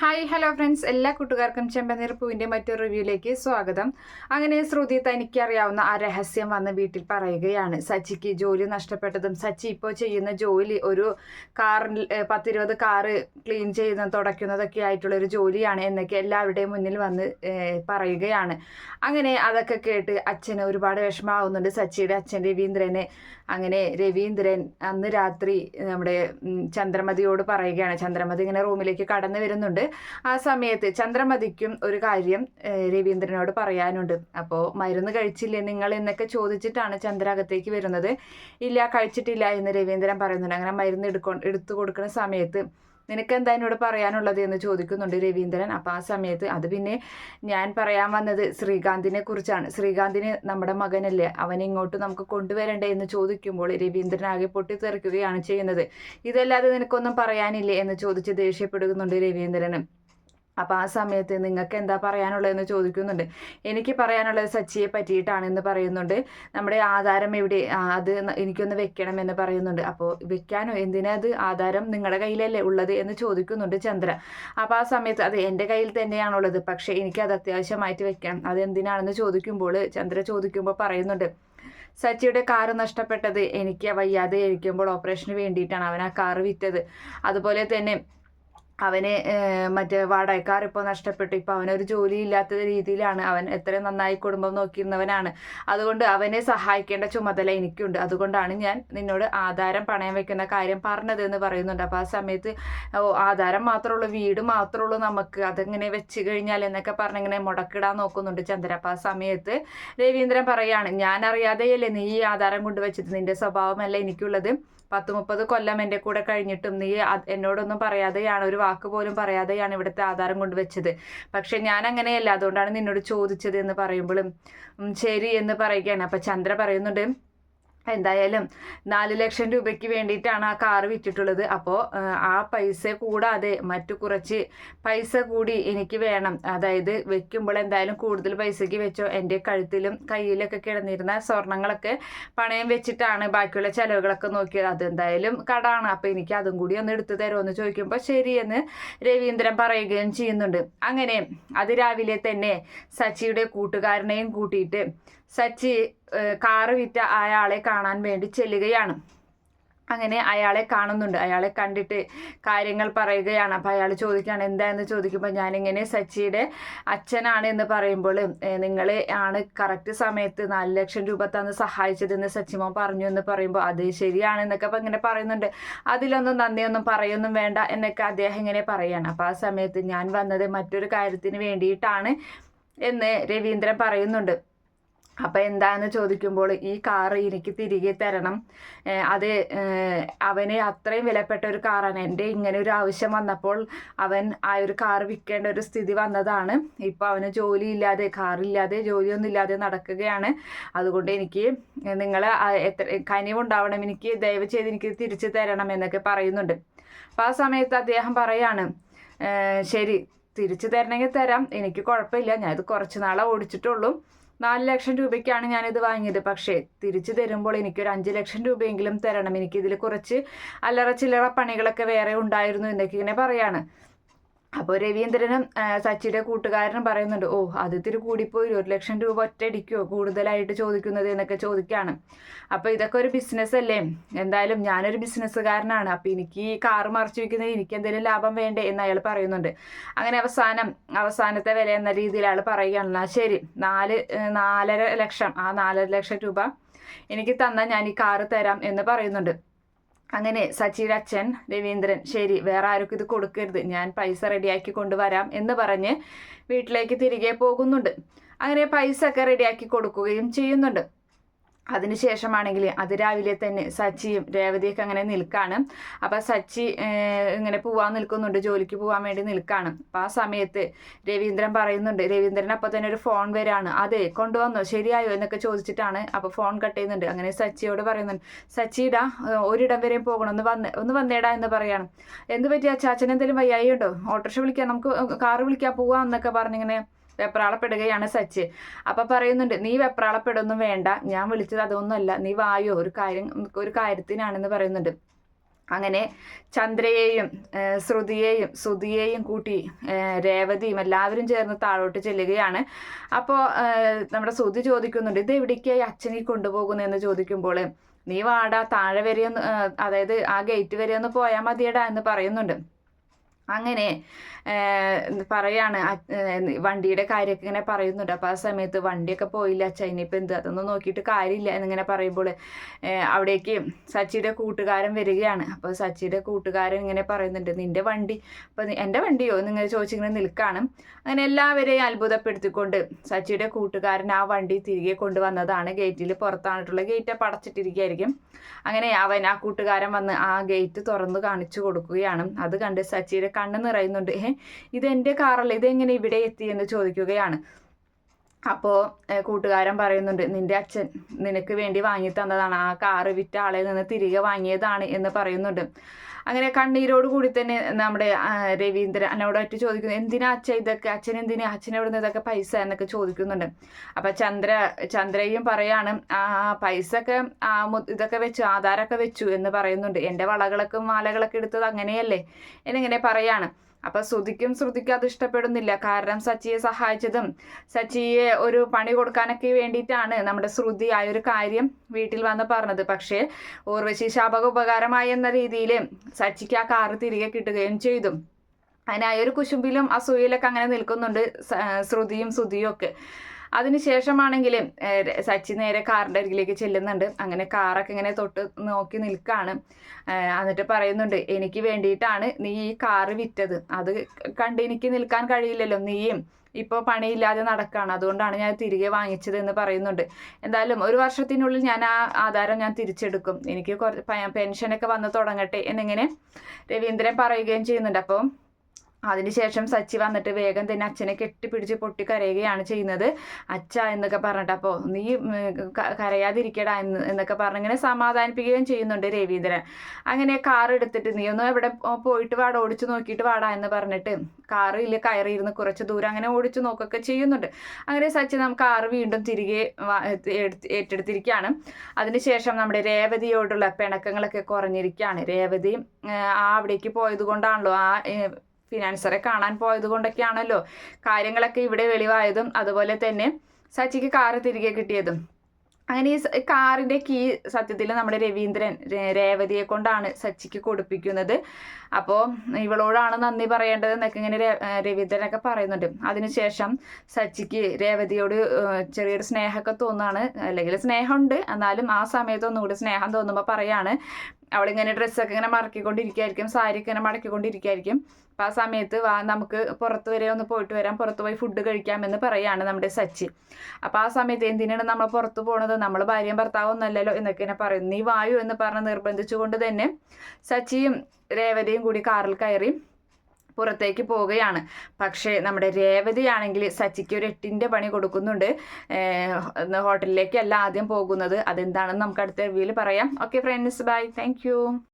Hi hello friends എല്ലാ കൂട്ടുകാർക്കും ചെമ്പനീർ പൂവിന്റെ മറ്റൊരു റിവ്യൂയിലേക്ക് സ്വാഗതം. അങ്ങനെ ശ്രുതി തനിക്കറിയാവുന്ന ആ രഹസ്യം വന്ന് വീട്ടിൽ പറയുകയാണ്. സച്ചിക്ക് ജോലി നഷ്ടപ്പെട്ടതും സച്ചി ഇപ്പോൾ ചെയ്യുന്ന ജോലി ഒരു കാറിൽ പത്തിരുപത് കാറ് ക്ലീൻ ചെയ്യുന്ന തുടയ്ക്കുന്നതൊക്കെ ആയിട്ടുള്ള ഒരു ജോലിയാണ് എന്നൊക്കെ എല്ലാവരുടെയും മുന്നിൽ വന്ന് പറയുകയാണ്. അങ്ങനെ അതൊക്കെ കേട്ട് അച്ഛന് ഒരുപാട് വിഷമാവുന്നുണ്ട് സച്ചിയുടെ അച്ഛൻ രവീന്ദ്രന് അങ്ങനെ രവീന്ദ്രൻ അന്ന് രാത്രി നമ്മുടെ ചന്ദ്രമതിയോട് പറയുകയാണ്. ചന്ദ്രമതി ഇങ്ങനെ റൂമിലേക്ക് കടന്നു വരുന്നുണ്ട്. ആ സമയത്ത് ചന്ദ്രമതിക്കും ഒരു കാര്യം രവീന്ദ്രനോട് പറയാനുണ്ട്. അപ്പോൾ മരുന്ന് കഴിച്ചില്ലേ നിങ്ങൾ? എന്നൊക്കെ ചോദിച്ചിട്ടാണ് ചന്ദ്ര അകത്തേക്ക് വരുന്നത്. ഇല്ല കഴിച്ചിട്ടില്ല എന്ന് രവീന്ദ്രൻ പറയുന്നുണ്ട്. അങ്ങനെ മരുന്ന് എടുക്കൊ എടുത്തു കൊടുക്കുന്ന സമയത്ത് നിനക്ക് എന്താ എന്നോട് പറയാനുള്ളത് എന്ന് ചോദിക്കുന്നുണ്ട് രവീന്ദ്രൻ. അപ്പോൾ ആ സമയത്ത് അത് പിന്നെ ഞാൻ പറയാൻ വന്നത് ശ്രീകാന്തിനെ കുറിച്ചാണ്. ശ്രീകാന്തിന് നമ്മുടെ മകനല്ലേ അവനെ ഇങ്ങോട്ട് നമുക്ക് കൊണ്ടുവരണ്ടേ എന്ന് ചോദിക്കുമ്പോൾ രവീന്ദ്രൻ ആകെ പൊട്ടിത്തെറിക്കുകയാണ് ചെയ്യുന്നത്. ഇതല്ലാതെ നിനക്കൊന്നും പറയാനില്ലേ എന്ന് ചോദിച്ച് ദേഷ്യപ്പെടുന്നുണ്ട് രവീന്ദ്രന്. അപ്പോൾ ആ സമയത്ത് നിങ്ങൾക്ക് എന്താ പറയാനുള്ളതെന്ന് ചോദിക്കുന്നുണ്ട്. എനിക്ക് പറയാനുള്ളത് സച്ചിയെ പറ്റിയിട്ടാണെന്ന് പറയുന്നുണ്ട്. നമ്മുടെ ആധാരം എവിടെ അത് എനിക്കൊന്ന് വെക്കണം എന്ന് പറയുന്നുണ്ട്. അപ്പോൾ വെക്കാനോ? എന്തിനാ അത്? ആധാരം നിങ്ങളുടെ കയ്യിലല്ലേ ഉള്ളത് എന്ന് ചോദിക്കുന്നുണ്ട് ചന്ദ്ര. അപ്പോൾ ആ സമയത്ത് അത് എന്റെ കയ്യിൽ തന്നെയാണുള്ളത്. പക്ഷേ എനിക്ക് അത് അത്യാവശ്യമായിട്ട് വെക്കണം. അത് എന്തിനാണെന്ന് ചോദിക്കുമ്പോൾ ചന്ദ്ര ചോദിക്കുമ്പോൾ പറയുന്നുണ്ട്. സച്ചിയുടെ കാറ് നഷ്ടപ്പെട്ടത് എനിക്ക് വയ്യാതെ ഇരിക്കുമ്പോൾ ഓപ്പറേഷന് വേണ്ടിയിട്ടാണ്. അവൻ ആ കാറ് വിറ്റത്. അതുപോലെ തന്നെ അവന് മറ്റേ വാടകക്കാർ ഇപ്പോൾ നഷ്ടപ്പെട്ടു. ഇപ്പോൾ അവനൊരു ജോലി ഇല്ലാത്ത രീതിയിലാണ്. അവൻ എത്ര നന്നായി കുടുംബം നോക്കിയിരുന്നവനാണ്. അതുകൊണ്ട് അവനെ സഹായിക്കേണ്ട ചുമതല എനിക്കുണ്ട്. അതുകൊണ്ടാണ് ഞാൻ നിന്നോട് ആധാരം പണയം വെക്കുന്ന കാര്യം പറഞ്ഞത് എന്ന് പറയുന്നുണ്ട്. അപ്പോൾ ആ സമയത്ത് ആധാരം മാത്രമേ ഉള്ളൂ വീട് മാത്രമേ ഉള്ളൂ നമുക്ക്. അതെങ്ങനെ വെച്ച് കഴിഞ്ഞാൽ എന്നൊക്കെ പറഞ്ഞിങ്ങനെ മുടക്കിടാൻ നോക്കുന്നുണ്ട് ചന്ദ്ര അപ്പോൾ ആ സമയത്ത് രവീന്ദ്രൻ പറയാണ് ഞാൻ അറിയാതെയല്ലേ നീ ഈ ആധാരം കൊണ്ടുവച്ചത് നിന്റെ സ്വഭാവമല്ല എനിക്കുള്ളത്. പത്ത് മുപ്പത് കൊല്ലം എന്റെ കൂടെ കഴിഞ്ഞിട്ടും നീ എന്നോടൊന്നും പറയാതെയാണ് ഒരു വാക്ക് പോലും പറയാതെയാണ് ഇവിടുത്തെ ആധാരം കൊണ്ടുവച്ചത്. പക്ഷെ ഞാൻ അങ്ങനെയല്ല അതുകൊണ്ടാണ് നിന്നോട് ചോദിച്ചത് എന്ന് പറയുമ്പോഴും ശരി എന്ന് പറയുകയാണ്. അപ്പം ചന്ദ്ര പറയുന്നുണ്ട് എന്തായാലും നാല് ലക്ഷം രൂപയ്ക്ക് വേണ്ടിയിട്ടാണ് ആ കാറ് വിറ്റിട്ടുള്ളത്. അപ്പോൾ ആ പൈസ കൂടാതെ മറ്റു കുറച്ച് പൈസ കൂടി എനിക്ക് വേണം. അതായത് വെക്കുമ്പോൾ എന്തായാലും കൂടുതൽ പൈസയ്ക്ക് വെച്ചോ? എന്റെ കഴുത്തിലും കയ്യിലൊക്കെ കിടന്നിരുന്ന സ്വർണങ്ങളൊക്കെ പണയം വെച്ചിട്ടാണ് ബാക്കിയുള്ള ചിലവുകളൊക്കെ നോക്കിയത്. അതെന്തായാലും കടാണ്. അപ്പോൾ എനിക്ക് അതും കൂടി ഒന്ന് എടുത്തു തരുമെന്ന് ചോദിക്കുമ്പോൾ ശരിയെന്ന് രവീന്ദ്രൻ പറയുകയും ചെയ്യുന്നുണ്ട്. അങ്ങനെ അത് രാവിലെ തന്നെ സച്ചിയുടെ കൂട്ടുകാരനെയും കൂട്ടിയിട്ട് സച്ചി കാറ് വിറ്റ അയാളെ കാണാൻ വേണ്ടി ചെല്ലുകയാണ്. അങ്ങനെ അയാളെ കാണുന്നുണ്ട്. അയാളെ കണ്ടിട്ട് കാര്യങ്ങൾ പറയുകയാണ്. അപ്പോൾ അയാൾ ചോദിക്കുകയാണ് എന്താണെന്ന് ചോദിക്കുമ്പോൾ ഞാനിങ്ങനെ സച്ചിയുടെ അച്ഛനാണ് എന്ന് പറയുമ്പോൾ നിങ്ങൾ ആണ് കറക്റ്റ് സമയത്ത് നാല് ലക്ഷം രൂപ തന്ന് സഹായിച്ചതെന്ന് സച്ചിമോൻ പറഞ്ഞു എന്ന് പറയുമ്പോൾ അത് ശരിയാണ് എന്നൊക്കെ അപ്പം ഇങ്ങനെ പറയുന്നുണ്ട്. അതിലൊന്നും നന്ദിയൊന്നും പറയൊന്നും വേണ്ട എന്നൊക്കെ അദ്ദേഹം ഇങ്ങനെ പറയാണ് അപ്പോൾ ആ സമയത്ത് ഞാൻ വന്നത് മറ്റൊരു കാര്യത്തിന് വേണ്ടിയിട്ടാണ് എന്ന് രവീന്ദ്രൻ പറയുന്നുണ്ട്. അപ്പം എന്താന്ന് ചോദിക്കുമ്പോൾ ഈ കാറ് എനിക്ക് തിരികെ തരണം. അത് അവന് അത്രയും വിലപ്പെട്ട ഒരു കാറാണ്. എന്റെ ഇങ്ങനെ ഒരു ആവശ്യം വന്നപ്പോൾ അവൻ ആ ഒരു കാർ വിൽക്കേണ്ട ഒരു സ്ഥിതി വന്നതാണ്. ഇപ്പോൾ അവന് ജോലിയില്ലാതെ കാറില്ലാതെ ജോലിയൊന്നും ഇല്ലാതെ നടക്കുകയാണ്. അതുകൊണ്ട് എനിക്ക് നിങ്ങൾ എത്ര കനിവുണ്ടാവണം. എനിക്ക് ദയവ് ചെയ്ത് എനിക്ക് തിരിച്ചു തരണം എന്നൊക്കെ പറയുന്നുണ്ട്. അപ്പോൾ ആ സമയത്ത് അദ്ദേഹം പറയാണ് ശരി തിരിച്ചു തരണമെങ്കിൽ തരാം. എനിക്ക് കുഴപ്പമില്ല. ഞാൻ ഇത് കുറച്ച് നാളെ ഓടിച്ചിട്ടുള്ളൂ. നാല് ലക്ഷം രൂപയ്ക്കാണ് ഞാനിത് വാങ്ങിയത്. പക്ഷേ തിരിച്ചു തരുമ്പോൾ എനിക്കൊരു അഞ്ച് ലക്ഷം രൂപയെങ്കിലും തരണം. എനിക്കിതിൽ കുറച്ച് അല്ലറ ചില്ലറ പണികളൊക്കെ വേറെ ഉണ്ടായിരുന്നു എന്നൊക്കെ ഇങ്ങനെ പറയാണ്. അപ്പോൾ രവീന്ദ്രനും സച്ചിയുടെ കൂട്ടുകാരനും പറയുന്നുണ്ട് ഓ അത് കൂടിപ്പോയി ഒരു ലക്ഷം രൂപ ഒറ്റയടിക്കോ കൂടുതലായിട്ട് ചോദിക്കുന്നത് എന്നൊക്കെ ചോദിക്കുകയാണ്. അപ്പോൾ ഇതൊക്കെ ഒരു ബിസിനസ് അല്ലേ? എന്തായാലും ഞാനൊരു ബിസിനസ്സുകാരനാണ് അപ്പോൾ എനിക്ക് ഈ കാറ് മറിച്ച് വയ്ക്കുന്നത് എനിക്ക് എന്തെങ്കിലും ലാഭം വേണ്ടേ? എന്ന് അയാൾ പറയുന്നുണ്ട്. അങ്ങനെ അവസാനം അവസാനത്തെ വില എന്ന രീതിയിൽ അയാൾ പറയുകയാണ്. എന്നാൽ ശരി നാല് നാലര ലക്ഷം ആ നാലര ലക്ഷം രൂപ എനിക്ക് തന്നാൽ ഞാൻ ഈ കാറ് തരാം എന്ന് പറയുന്നുണ്ട്. അങ്ങനെ സച്ചിയുടെ അച്ഛൻ രവീന്ദ്രൻ ശരി വേറെ ആർക്കും ഇത് കൊടുക്കരുത്. ഞാൻ പൈസ റെഡിയാക്കി കൊണ്ടുവരാം എന്ന് പറഞ്ഞ് വീട്ടിലേക്ക് തിരികെ പോകുന്നുണ്ട്. അങ്ങനെ പൈസ ഒക്കെ റെഡിയാക്കി കൊടുക്കുകയും ചെയ്യുന്നുണ്ട്. അതിനുശേഷമാണെങ്കിൽ അതിരാവിലെ തന്നെ സച്ചിയും രേവതിയൊക്കെ അങ്ങനെ നിൽക്കാണ്. അപ്പം സച്ചി ഇങ്ങനെ പോവാൻ നിൽക്കുന്നുണ്ട് ജോലിക്ക് പോകാൻ വേണ്ടി നിൽക്കാണ്. അപ്പം ആ സമയത്ത് രവീന്ദ്രൻ പറയുന്നുണ്ട് രവീന്ദ്രൻ അപ്പോൾ തന്നെ ഒരു ഫോൺ വരാണ്. അതെ കൊണ്ടുവന്നോ ശരിയായോ എന്നൊക്കെ ചോദിച്ചിട്ടാണ് അപ്പോൾ ഫോൺ കട്ട് ചെയ്യുന്നുണ്ട്. അങ്ങനെ സച്ചിയോട് പറയുന്നുണ്ട് സച്ചിടാ ഒരിടം വരെയും പോകണം ഒന്ന് വന്ന് ഒന്ന് വന്നേടാ എന്ന് പറയാണ്. എന്ത് പറ്റിയ ചാച്ചൻ എന്തെങ്കിലും വയ്യായി ഉണ്ടോ ഓട്ടോറിക്ഷ വിളിക്കാം നമുക്ക് കാറ് വിളിക്കാം പോവാം എന്നൊക്കെ പറഞ്ഞിങ്ങനെ വെപ്രാളപ്പെടുകയാണ് സച്ച് അപ്പൊ പറയുന്നുണ്ട് നീ വെപ്രാളപ്പെടുന്നു വേണ്ട ഞാൻ വിളിച്ചത് അതൊന്നുമല്ല നീ വായോ ഒരു കാര്യം ഒരു കാര്യത്തിനാണെന്ന് പറയുന്നുണ്ട്. അങ്ങനെ ചന്ദ്രയെയും ശ്രുതിയെയും ശ്രുതിയെയും കൂട്ടി രേവതിയും എല്ലാവരും ചേർന്ന് താഴോട്ട് ചെല്ലുകയാണ്. അപ്പോൾ നമ്മുടെ ശ്രുതി ചോദിക്കുന്നുണ്ട് ഇത് എവിടേക്കായി അച്ഛനെ കൊണ്ടുപോകുന്നതെന്ന് ചോദിക്കുമ്പോൾ നീ വാടാ താഴെ വരെയൊന്ന് അതായത് ആ ഗേറ്റ് വരെ ഒന്ന് പോയാൽ മതിയടാ എന്ന് പറയുന്നുണ്ട്. അങ്ങനെ പറയാണ് വണ്ടിയുടെ കാര്യമൊക്കെ ഇങ്ങനെ പറയുന്നുണ്ട്. അപ്പോൾ ആ സമയത്ത് വണ്ടിയൊക്കെ പോയില്ല അച്ഛ ഇനിയിപ്പോൾ എന്ത്? അതൊന്നും നോക്കിയിട്ട് കാര്യമില്ല എന്നിങ്ങനെ പറയുമ്പോൾ അവിടേക്ക് സച്ചിയുടെ കൂട്ടുകാരൻ വരികയാണ്. അപ്പോൾ സച്ചിയുടെ കൂട്ടുകാരൻ ഇങ്ങനെ പറയുന്നുണ്ട് നിന്റെ വണ്ടി അപ്പോൾ എന്റെ വണ്ടിയോ? നിങ്ങൾ ചോദിച്ചിങ്ങനെ നിൽക്കാണ്. അങ്ങനെ എല്ലാവരെയും അത്ഭുതപ്പെടുത്തിക്കൊണ്ട് സച്ചിയുടെ കൂട്ടുകാരൻ ആ വണ്ടി തിരികെ കൊണ്ടുവന്നതാണ്. ഗേറ്റിൽ പുറത്താണിട്ടുള്ള ഗേറ്റ് പടച്ചിട്ടിരിക്കുകയായിരിക്കും. അങ്ങനെ അവൻ ആ കൂട്ടുകാരൻ വന്ന് ആ ഗേറ്റ് തുറന്ന് കാണിച്ചു കൊടുക്കുകയാണ്. അത് കണ്ട് സച്ചിയുടെ കണ്ണ് നിറയുന്നുണ്ട് ഏഹ് ഇത് എന്റെ കാറല്ല ഇതെങ്ങനെ ഇവിടെ എത്തി എന്ന് ചോദിക്കുകയാണ്. അപ്പോൾ കൂട്ടുകാരൻ പറയുന്നുണ്ട് നിന്റെ അച്ഛൻ നിനക്ക് വേണ്ടി വാങ്ങി തന്നതാണ്. ആ കാറ് വിറ്റ ആളെ നിന്ന് തിരികെ വാങ്ങിയതാണ് എന്ന് പറയുന്നുണ്ട്. അങ്ങനെ കണ്ണീരോട് കൂടി തന്നെ നമ്മുടെ രവീന്ദ്രൻ എന്നോടായിട്ട് ചോദിക്കുന്നു എന്തിനാ അച്ഛൻ ഇതൊക്കെ? അച്ഛൻ എന്തിനാ? അച്ഛൻ എവിടെ നിന്ന് ഇതൊക്കെ പൈസ? എന്നൊക്കെ ചോദിക്കുന്നുണ്ട്. അപ്പം ചന്ദ്ര ചന്ദ്രയും പറയാണ് ആ പൈസ ഒക്കെ ഇതൊക്കെ വെച്ചു ആധാരമൊക്കെ വെച്ചു എന്ന് പറയുന്നുണ്ട്. എന്റെ വളകളൊക്കെ മാലകളൊക്കെ എടുത്തത് അങ്ങനെയല്ലേ? എന്നിങ്ങനെ പറയാണ്. അപ്പൊ ശ്രുതിക്കും ശ്രുതിക്കും അത് ഇഷ്ടപ്പെടുന്നില്ല. കാരണം സച്ചിയെ സഹായിച്ചതും സച്ചിയെ ഒരു പണി കൊടുക്കാനൊക്കെ വേണ്ടിയിട്ടാണ് നമ്മുടെ ശ്രുതി ആ ഒരു കാര്യം വീട്ടിൽ വന്ന് പറഞ്ഞത്. പക്ഷേ ഊർവശി ശാപക ഉപകാരമായി എന്ന രീതിയിൽ സച്ചിക്ക് ആ കാറ് തിരികെ കിട്ടുകയും ചെയ്തു. അതിന് ആ ഒരു കുശുമ്പിലും അസൂയിലൊക്കെ അങ്ങനെ നിൽക്കുന്നുണ്ട് ശ്രുതിയും ശ്രുതിയും ഒക്കെ. അതിനുശേഷമാണെങ്കിൽ സച്ചി നേരെ കാറിന്റെ അരികിലേക്ക് ചെല്ലുന്നുണ്ട്. അങ്ങനെ കാറൊക്കെ ഇങ്ങനെ തൊട്ട് നോക്കി നിൽക്കുകയാണ് എന്നിട്ട് പറയുന്നുണ്ട് എനിക്ക് വേണ്ടിയിട്ടാണ് നീ ഈ കാറ് വിറ്റത്. അത് കണ്ട് എനിക്ക് നിൽക്കാൻ കഴിയില്ലല്ലോ. നീയും ഇപ്പോൾ പണിയില്ലാതെ നടക്കുകയാണ് അതുകൊണ്ടാണ് ഞാൻ തിരികെ വാങ്ങിച്ചത് എന്ന് പറയുന്നുണ്ട്. എന്തായാലും ഒരു വർഷത്തിനുള്ളിൽ ഞാൻ ആ ആധാരം ഞാൻ തിരിച്ചെടുക്കും. എനിക്ക് കുറച്ച് പെൻഷനൊക്കെ വന്ന് തുടങ്ങട്ടെ എന്നിങ്ങനെ രവീന്ദ്രൻ പറയുകയും ചെയ്യുന്നുണ്ട്. അപ്പോൾ അതിനുശേഷം സച്ചി വന്നിട്ട് വേഗം തന്നെ അച്ഛനെ കെട്ടിപ്പിടിച്ച് പൊട്ടി കരയുകയാണ് ചെയ്യുന്നത്. അച്ഛ എന്നൊക്കെ പറഞ്ഞിട്ട് അപ്പോൾ നീ കരയാതിരിക്കടാ എന്ന് എന്നൊക്കെ പറഞ്ഞ് ഇങ്ങനെ സമാധാനിപ്പിക്കുകയും ചെയ്യുന്നുണ്ട് രവീന്ദ്രൻ. അങ്ങനെ കാർ എടുത്തിട്ട് നീ ഒന്ന് എവിടെ പോയിട്ട് വാട ഓടിച്ചു നോക്കിയിട്ട് വാടാ എന്ന് പറഞ്ഞിട്ട് കാറിൽ കയറിയിരുന്ന് കുറച്ച് ദൂരം അങ്ങനെ ഓടിച്ചു നോക്കുകയൊക്കെ ചെയ്യുന്നുണ്ട്. അങ്ങനെ സച്ചി നമുക്ക് കാർ വീണ്ടും തിരികെ ഏറ്റെടുത്തിരിക്കുകയാണ്. അതിനുശേഷം നമ്മുടെ രേവതിയോടുള്ള പിണക്കങ്ങളൊക്കെ കുറഞ്ഞിരിക്കുകയാണ്. രേവതി ആ, അവിടേക്ക് പോയത് കൊണ്ടാണല്ലോ ആ ഫിനാൻസറെ കാണാൻ പോയത് കൊണ്ടൊക്കെയാണല്ലോ കാര്യങ്ങളൊക്കെ ഇവിടെ വെളിവായതും അതുപോലെ തന്നെ സച്ചിക്ക് കാറ് തിരികെ കിട്ടിയതും. അങ്ങനെ ഈ കാറിന്റെ കീ സത്യത്തിൽ നമ്മുടെ രവീന്ദ്രൻ രേവതിയെ കൊണ്ടാണ് സച്ചിക്ക് കൊടുപ്പിക്കുന്നത്. അപ്പോൾ ഇവളോടാണ് നന്ദി പറയേണ്ടത് എന്നൊക്കെ ഇങ്ങനെ രവീന്ദ്രനൊക്കെ പറയുന്നുണ്ട്. അതിനുശേഷം സച്ചിക്ക് രേവതിയോട് ചെറിയൊരു സ്നേഹമൊക്കെ തോന്നുകയാണ് അല്ലെങ്കിൽ സ്നേഹമുണ്ട്. എന്നാലും ആ സമയത്ത് ഒന്നുകൂടി സ്നേഹം തോന്നുമ്പോൾ പറയാണ് അവളിങ്ങനെ ഡ്രസ്സൊക്കെ ഇങ്ങനെ മടക്കിക്കൊണ്ടിരിക്കുകയായിരിക്കും സാരിയൊക്കെ ഇങ്ങനെ മടക്കിക്കൊണ്ടിരിക്കുകയായിരിക്കും അപ്പം ആ സമയത്ത് വാ നമുക്ക് പുറത്ത് വരെ ഒന്ന് പോയിട്ട് വരാം പുറത്ത് പോയി ഫുഡ് കഴിക്കാമെന്ന് പറയാണ് നമ്മുടെ സച്ചി. അപ്പോൾ ആ സമയത്ത് എന്തിനാണ് നമ്മൾ പുറത്ത് പോണത്? നമ്മൾ ഭാര്യയും ഭർത്താവും ഒന്നല്ലല്ലോ എന്നൊക്കെ ഇങ്ങനെ പറയും. നീ വായു എന്ന് പറഞ്ഞ് നിർബന്ധിച്ചുകൊണ്ട് തന്നെ സച്ചിയും രേവതിയും കൂടി കാറിൽ കയറി പുറത്തേക്ക് പോവുകയാണ്. പക്ഷേ നമ്മുടെ രേവതിയാണെങ്കിൽ സച്ചിക്ക് ഒരു എട്ടിന്റെ പണി കൊടുക്കുന്നുണ്ട്. ഹോട്ടലിലേക്കല്ല ആദ്യം പോകുന്നത്. അതെന്താണെന്ന് നമുക്ക് അടുത്ത റിവ്യൂവിൽ പറയാം. Okay friends bye thank